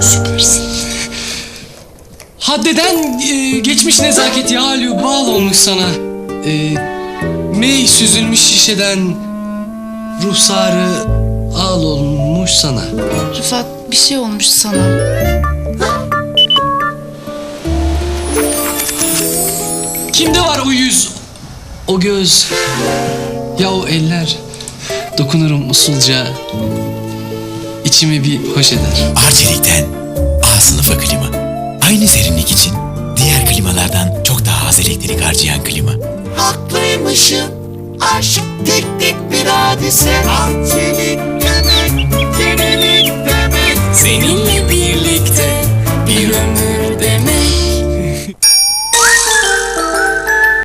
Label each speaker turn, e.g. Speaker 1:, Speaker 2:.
Speaker 1: Süpersin. Haddeden e, geçmiş nezaket ya Alü bal olmuş sana. E, mey süzülmüş şişeden ruhsarı al olmuş sana.
Speaker 2: Rıfat bir şey olmuş sana.
Speaker 1: Kimde var o yüz o göz, ya o eller? Dokunurum usulca, içimi bir hoş eder.
Speaker 3: Arçelik'ten A sınıfı klima. Aynı serinlik için diğer klimalardan çok daha az elektrik harcayan klima.
Speaker 4: Haklıymışım Aşk teknik bir hadise Arçelik